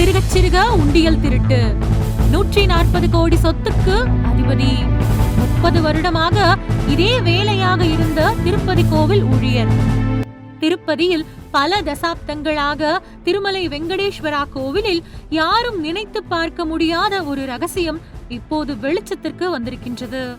சிறுக சிறுக உண்டியல் திருட்டு. நூற்றி நாற்பது கோடி சொத்துக்கு அதிபதி. முப்பது வருடமாக இதே வேலையாக இருந்த திருப்பதி கோவில் ஊழியர். திருப்பதியில் பல தசாப்தங்களாக திருமலை வெங்கடேஸ்வரா கோவிலில் யாரும் நினைத்து பார்க்க முடியாத ஒரு ரகசியம் இப்போது வெளிச்சத்திற்கு வந்திருக்கின்றது.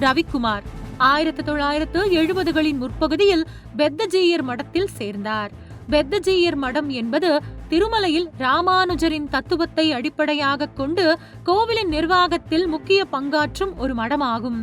ரவிக்குமார் ஆயிரத்தி தொள்ளாயிரத்து எழுபதுகளின் முற்பகுதியில் பெத்தஜீயர் மடத்தில் சேர்ந்தார். பெத்தஜீயர் மடம் என்பது திருமலையில் ராமானுஜரின் தத்துவத்தை அடிப்படையாக கொண்டு கோவிலின் நிர்வாகத்தில் முக்கிய பங்காற்றும் ஒரு மடமாகும்.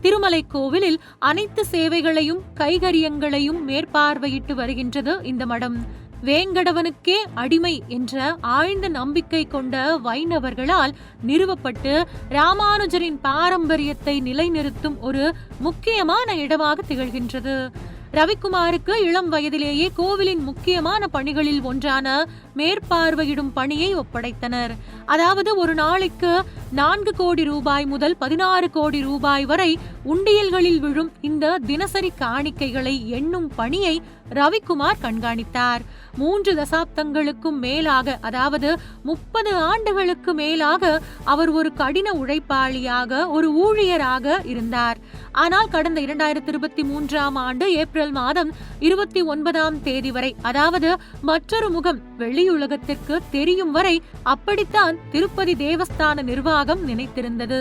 திருமலை கோவிலில் அனைத்து சேவைகளையும் கைகரியங்களையும் மேற்பார்வையிட்டு வருகின்றது இந்த மடம். வேங்கடவனுக்கே அடிமை என்ற ஆழ்ந்த நம்பிக்கை கொண்ட வைணவர்களால் நிறுவப்பட்டு ராமானுஜரின் பாரம்பரியத்தை நிலைநிறுத்தும் ஒரு முக்கியமான இடமாக திகழ்கின்றது. ரவிக்குமாருக்கு இளம் வயதிலேயே கோவிலின் முக்கியமான பணிகளில் ஒன்றான மேற்பார்வையிடும் பணியை ஒப்படைத்தனர். அதாவது ஒரு நாளைக்கு நான்கு கோடி ரூபாய் முதல் பதினாறு கோடி ரூபாய் வரை உண்டியல்களில் விழும் இந்த தினசரி காணிக்கைகளை எண்ணும் பணியை ரவிக்குமார் கண்காணித்தார். மூன்று தசாப்தங்களுக்கும் மேலாக அதாவது முப்பது ஆண்டுகளுக்கு மேலாக அவர் ஒரு கடின உழைப்பாளியாக ஒரு ஊழியராக இருந்தார். ஆனால் கடந்த இரண்டாயிரத்தி இருபத்தி மூன்றாம் ஆண்டு ஏப்ரல் ஏப்ரல் மாதம் இருபத்தி ஒன்பதாம் தேதி வரை அதாவது மற்றொரு முகம் வெளியுலகத்திற்கு தெரியும் வரை அப்படித்தான் திருப்பதி தேவஸ்தான நிர்வாகம் நினைத்திருந்தது.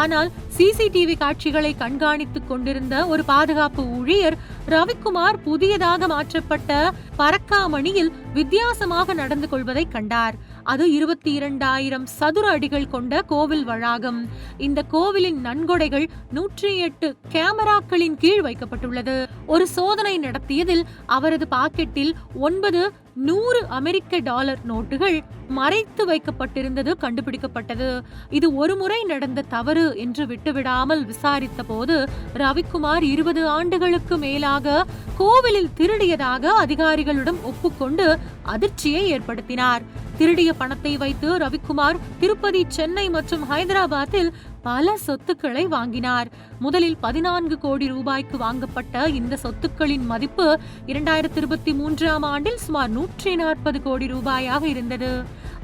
ஆனால் சிசிடிவி காட்சிகளை கண்காணித்துக் கொண்டிருந்த ஒரு பாதுகாப்பு ஊழியர் ரவிக்குமார் புதியதாக மாற்றப்பட்ட பறக்காமணியில் வித்தியாசமாக நடந்து கொள்வதை கண்டார். அது இருபத்தி இரண்டாயிரம் சதுர அடிகள் கொண்ட கோவில் வளாகம். இந்த கோவிலின் நன்கொடைகள் நூற்றி எட்டு கேமராக்களின் கீழ் வைக்கப்பட்டுள்ளது. ஒரு சோதனை நடத்தியதில் அவரது பாக்கெட்டில் ஒன்பது நூறு அமெரிக்க டாலர் நோட்டுகள் மறைத்து வைக்கப்பட்டிருந்தது கண்டுபிடிக்கப்பட்டது. இது ஒரு முறை நடந்த தவறு என்று விட்டுவிடாமல் விசாரித்த போது ரவிக்குமார் இருபது ஆண்டுகளுக்கு மேலாக கோவிலில் திருடியதாக அதிகாரிகளிடம் ஒப்புக்கொண்டு அதிர்ச்சியை ஏற்படுத்தினார். திருடிய பணத்தை வைத்து ரவிக்குமார் திருப்பதி சென்னை மற்றும் ஹைதராபாத்தில் பல சொத்துக்களை வாங்கினார். முதலில் பதினான்கு கோடி ரூபாய்க்கு வாங்கப்பட்ட இந்த சொத்துக்களின் மதிப்பு இரண்டாயிரத்தி இருபத்தி மூன்றாம் ஆண்டில் சுமார் நூற்றி நாற்பது கோடி ரூபாயாக இருந்தது.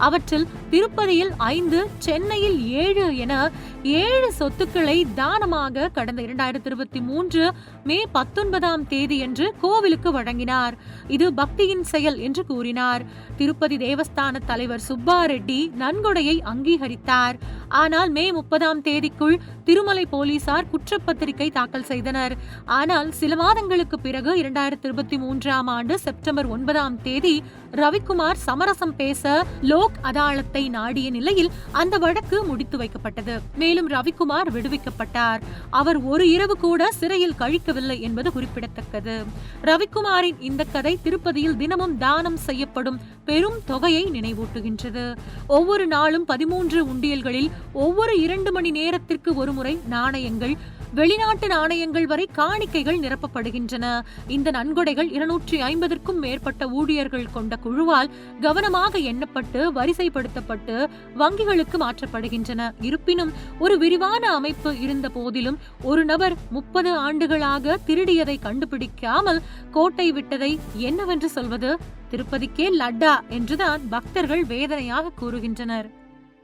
அவற்றில் திருப்பதியில் ஐந்து சென்னையில் ஏழு என ஏழு சொத்துக்களை தானமாக கடந்த இரண்டாயிரத்தி இருபத்தி மூன்று மே பத்தொன்பதாம் தேதி என்று கோவிலுக்கு வழங்கினார். இது பக்தியின் செயல் என்று கூறினார். திருப்பதி தேவஸ்தான தலைவர் சுப்பா ரெட்டி நன்கொடையை அங்கீகரித்தார். ஆனால் மே முப்பதாம் தேதிக்குள் திருமலை போலீசார் குற்றப்பத்திரிகை தாக்கல் செய்தனர். ஆனால் சில மாதங்களுக்கு பிறகு இரண்டாயிரத்தி இருபத்தி மூன்றாம் ஆண்டு செப்டம்பர் ஒன்பதாம் தேதி ரவிக்குமார் சமரசம் பேச லோக் அதாலத்தை நாடிய நிலையில் அந்த வழக்கு முடித்து வைக்கப்பட்டது. மேலும் ரவிக்குமார் விடுவிக்கப்பட்டார். அவர் ஒரு இரவு கூட சிறையில் கழிக்கவில்லை என்பது குறிப்பிடத்தக்கது. ரவிக்குமாரின் இந்த கதை திருப்பதியில் தினமும் தானம் செய்யப்படும் பெரும் தொகையை நினைவூட்டுகின்றது. ஒவ்வொரு நாளும் பதிமூன்று உண்டியல்களில் ஒவ்வொரு இரண்டு மணி நேரத்திற்கு ஒரு நடைமுறை நாணயங்கள் வெளிநாட்டு நாணயங்கள் வரை காணிக்கைகள் நிரப்பப்படுகின்றன. இந்த நன்கொடைகள் இருநூற்றி ஐம்பதற்கும் மேற்பட்ட ஊழியர்கள் கொண்ட குழுவால் கவனமாக எண்ணப்பட்டு வரிசைப்படுத்தப்பட்டு வங்கிகளுக்கு மாற்றப்படுகின்றன. இருப்பினும் ஒரு விரிவான அமைப்பு இருந்த போதிலும் ஒரு நபர் முப்பது ஆண்டுகளாக திருடியதை கண்டுபிடிக்காமல் கோட்டை விட்டதை என்னவென்று சொல்வது? திருப்பதிக்கே லட்டா என்றுதான் பக்தர்கள் வேதனையாக கூறுகின்றனர்.